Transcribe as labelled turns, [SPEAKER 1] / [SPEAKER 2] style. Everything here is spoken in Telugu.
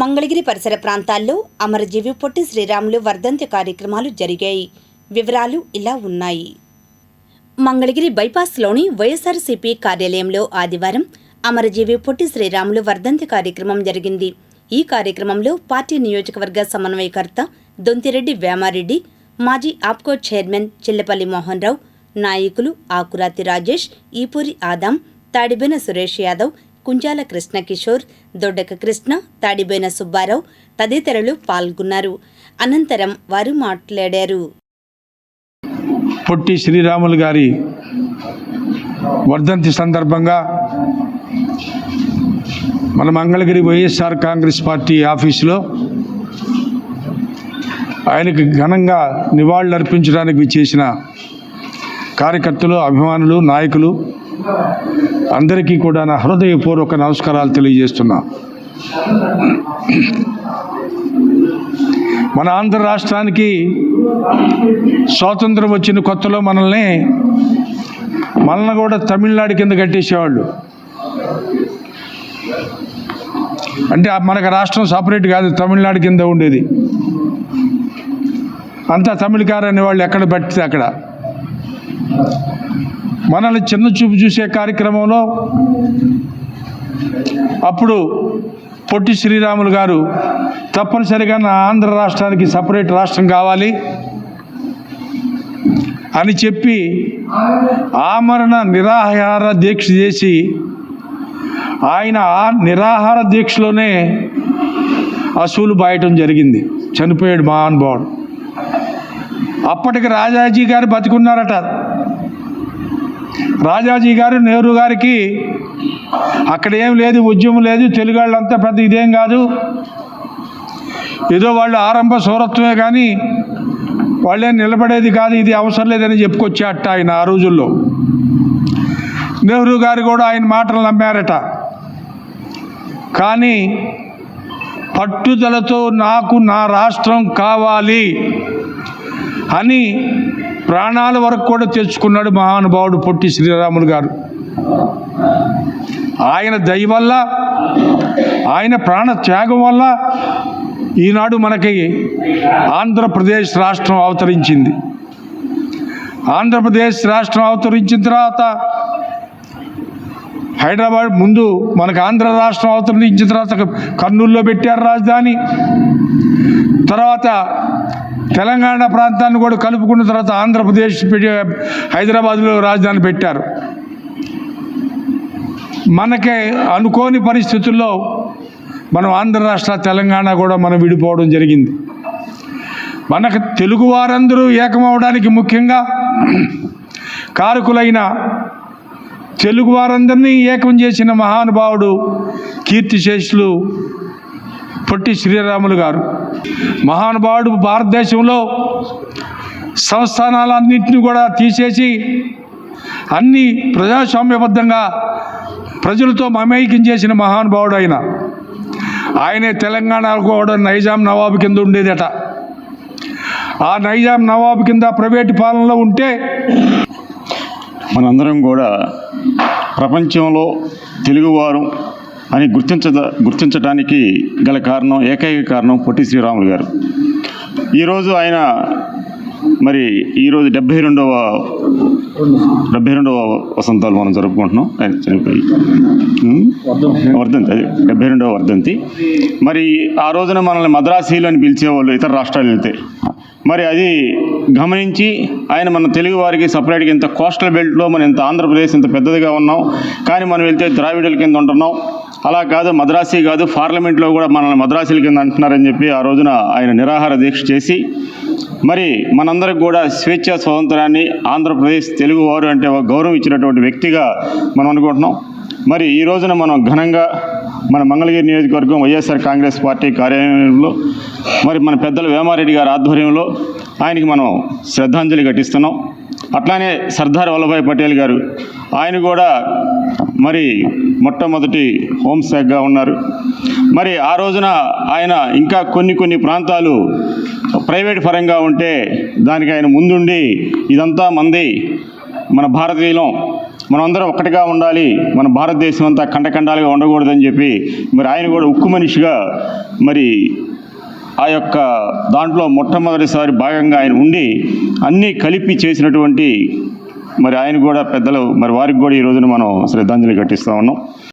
[SPEAKER 1] మంగళగిరి పరిసర ప్రాంతాల్లో అమరజీవి పొట్టి శ్రీరాములు వర్ధంతి కార్యక్రమాలు జరిగాయి. వివరాలు ఇలా ఉన్నాయి. మంగళగిరి బైపాస్లోని వైఎస్ఆర్సీపీ కార్యాలయంలో ఆదివారం అమరజీవి పొట్టి శ్రీరాములు వర్ధంతి కార్యక్రమం జరిగింది. ఈ కార్యక్రమంలో పార్టీ నియోజకవర్గ సమన్వయకర్త దొంతిరెడ్డి వేమారెడ్డి మాజీ ఆప్కో చైర్మన్ చిల్లపల్లి మోహన్ రావు నాయకులు ఆకురాతి రాజేష్ ఈపూరి ఆదాం తాడిబెన సురేష్ యాదవ్ కుంజాల కృష్ణకిషోర్ దొడ్డక కృష్ణ తాడిబోయిన సుబ్బారావు తదితరులు పాల్గొన్నారు. అనంతరం వారు మాట్లాడారు.
[SPEAKER 2] పొట్టి శ్రీరాములు గారి వర్ధంతి సందర్భంగా మన మంగళగిరి వైఎస్ఆర్ కాంగ్రెస్ పార్టీ ఆఫీసులో ఆయనకు ఘనంగా నివాళులర్పించడానికి చేసిన కార్యకర్తలు అభిమానులు నాయకులు అందరికీ కూడా నా హృదయపూర్వక నమస్కారాలు తెలియజేస్తున్నా. మన ఆంధ్ర రాష్ట్రానికి స్వాతంత్రం వచ్చిన కొత్తలో మనల్ని మనల్ని కూడా తమిళనాడు కింద కట్టేసేవాళ్ళు. అంటే మనకు రాష్ట్రం సపరేట్ కాదు తమిళనాడు కింద ఉండేది. అంతా తమిళకారు అనేవాళ్ళు ఎక్కడ పట్టితే అక్కడ. మనల్ని చిన్న చూపు చూసే కార్యక్రమంలో అప్పుడు పొట్టి శ్రీరాములు గారు తప్పనిసరిగా నా ఆంధ్ర రాష్ట్రానికి సపరేట్ రాష్ట్రం కావాలి అని చెప్పి ఆమరణ నిరాహార దీక్ష చేసి ఆయన ఆ నిరాహార దీక్షలోనే అసూలు బాయటం జరిగింది. చనిపోయాడు మహానుభావుడు. అప్పటికి రాజాజీ గారు బతికున్నారట. రాజాజీ గారు నెహ్రూ గారికి అక్కడ ఏం లేదు ఉద్యమం లేదు తెలుగు వాళ్ళంతా పెద్ద ఇదేం కాదు. ఏదో వాళ్ళు ఆరంభ సౌరత్వమే కానీ వాళ్ళేం నిలబడేది కాదు ఇది అవసరం లేదని చెప్పుకొచ్చాట ఆయన ఆ రోజుల్లో. నెహ్రూ గారు కూడా ఆయన మాటలు నమ్మారట. కానీ పట్టుదలతో నాకు నా రాష్ట్రం కావాలి అని ప్రాణాల వరకు కూడా తెచ్చుకున్నాడు మహానుభావుడు పొట్టి శ్రీరాములు గారు. ఆయన దయ వల్ల ఆయన ప్రాణ త్యాగం వల్ల ఈనాడు మనకి ఆంధ్రప్రదేశ్ రాష్ట్రం అవతరించింది. ఆంధ్రప్రదేశ్ రాష్ట్రం అవతరించిన తర్వాత హైదరాబాద్ ముందు మనకు ఆంధ్ర రాష్ట్రం అవతరించిన తర్వాత కర్నూలులో పెట్టారు రాజధాని. తర్వాత తెలంగాణ ప్రాంతాన్ని కూడా కలుపుకున్న తర్వాత ఆంధ్రప్రదేశ్ హైదరాబాద్లో రాజధాని పెట్టారు. మనకి అనుకోని పరిస్థితుల్లో మనం ఆంధ్ర రాష్ట్ర తెలంగాణ కూడా మనం విడిపోవడం జరిగింది. మనకు తెలుగు వారందరూ ఏకమవడానికి ముఖ్యంగా కారకులైన తెలుగు వారందరినీ ఏకం చేసిన మహానుభావుడు కీర్తిశేషులు పొట్టి శ్రీరాములు గారు. మహానుభావుడు భారతదేశంలో సంస్థానాలన్నింటినీ కూడా తీసేసి అన్ని ప్రజాస్వామ్యబద్ధంగా ప్రజలతో మమేకం చేసిన మహానుభావుడు ఆయన. ఆయనే తెలంగాణ కూడా నైజాం నవాబు కింద ఉండేదట. ఆ నైజాం నవాబు కింద ప్రైవేటు పాలనలో ఉంటే
[SPEAKER 3] మనందరం కూడా ప్రపంచంలో తెలుగువారు అని గుర్తించ గుర్తించడానికి గల కారణం ఏకైక కారణం పొట్టి శ్రీరాములు గారు. ఈరోజు ఆయన మరి ఈరోజు డెబ్బై రెండవ డెబ్బై రెండవ వసంతాలు మనం జరుపుకుంటున్నాం. ఆయన చనిపోయి. వర్ధంతి అదే డెబ్బై రెండవ వర్ధంతి. మరి ఆ రోజున మనల్ని మద్రాసీలు అని పిలిచేవాళ్ళు ఇతర రాష్ట్రాలు వెళ్తే మరి అది గమనించి ఆయన మన తెలుగు వారికి సపరేట్గా ఇంత కోస్టల్ బెల్ట్లో మనం ఇంత ఆంధ్రప్రదేశ్ ఇంత పెద్దదిగా ఉన్నాం. కానీ మనం వెళ్తే ద్రావిడల కింద ఉంటున్నాం. అలా కాదు మద్రాసీ కాదు పార్లమెంట్లో కూడా మనల్ని మద్రాసీల కింద అంటున్నారని చెప్పి ఆ రోజున ఆయన నిరాహార దీక్ష చేసి మరి మనందరికి కూడా స్వేచ్ఛ స్వాతంత్రాన్ని ఆంధ్రప్రదేశ్ తెలుగువారు అంటే ఒక గౌరవం ఇచ్చినటువంటి వ్యక్తిగా మనం అనుకుంటున్నాం. మరి ఈ రోజున మనం ఘనంగా మన మంగళగిరి నియోజకవర్గం వైఎస్ఆర్ కాంగ్రెస్ పార్టీ కార్యాలయంలో మరి మన పెద్దలు వేమారెడ్డి గారి ఆధ్వర్యంలో ఆయనకి మనం శ్రద్ధాంజలి ఘటిస్తున్నాం. అట్లానే సర్దార్ వల్లభాయ్ పటేల్ గారు ఆయన కూడా మరి మొట్టమొదటి హోంశాఖగా ఉన్నారు. మరి ఆ రోజున ఆయన ఇంకా కొన్ని కొన్ని ప్రాంతాలు ప్రైవేట్ పరంగా ఉంటే దానికి ఆయన ముందుండి ఇదంతా మంది మన భారతీయులం మనమందరం ఒక్కటిగా ఉండాలి మన భారతదేశం అంతా ఖండఖండాలుగా ఉండకూడదని చెప్పి మరి ఆయన కూడా ఉక్కు మనిషిగా మరి ఆ యొక్క దాంట్లో మొట్టమొదటిసారి భాగంగా ఆయన ఉండి అన్నీ కలిపి చేసినటువంటి మరి ఆయన కూడా పెద్దలు మరి వారికి కూడా ఈ రోజున మనం శ్రద్ధాంజలి ఘటిస్తూ ఉన్నాం.